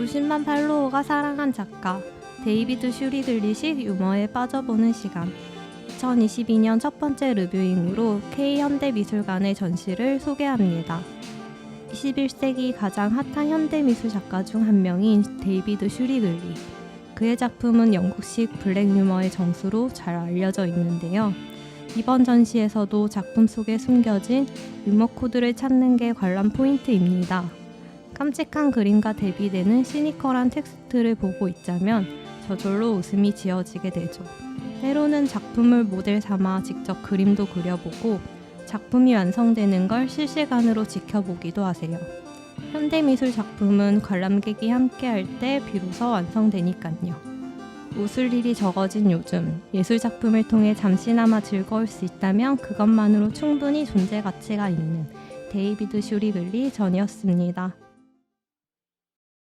수십만 팔로워가 사랑한 작가 데이비드 슈리글릿이 유머에 빠져보는 시간 2022년 첫 번째 리뷰잉으로 K현대미술관의 전시를 소개합니다. 21세기 가장 핫한 현대미술 작가 중 한 명인 데이비드 슈리글릿 그의 작품은 영국식 블랙 유머의 정수로 잘 알려져 있는데요. 이번 전시에서도 작품 속에 숨겨진 유머 코드를 찾는 게 관람 포인트입니다. 깜찍한 그림과 대비되는 시니컬한 텍스트를 보고 있자면 저절로 웃음이 지어지게 되죠. 때로는 작품을 모델 삼아 직접 그림도 그려보고 작품이 완성되는 걸 실시간으로 지켜보기도 하세요. 현대미술 작품은 관람객이 함께할 때 비로소 완성되니까요. 웃을 일이 적어진 요즘 예술 작품을 통해 잠시나마 즐거울 수 있다면 그것만으로 충분히 존재 가치가 있는 데이비드 슈리글리 전이었습니다.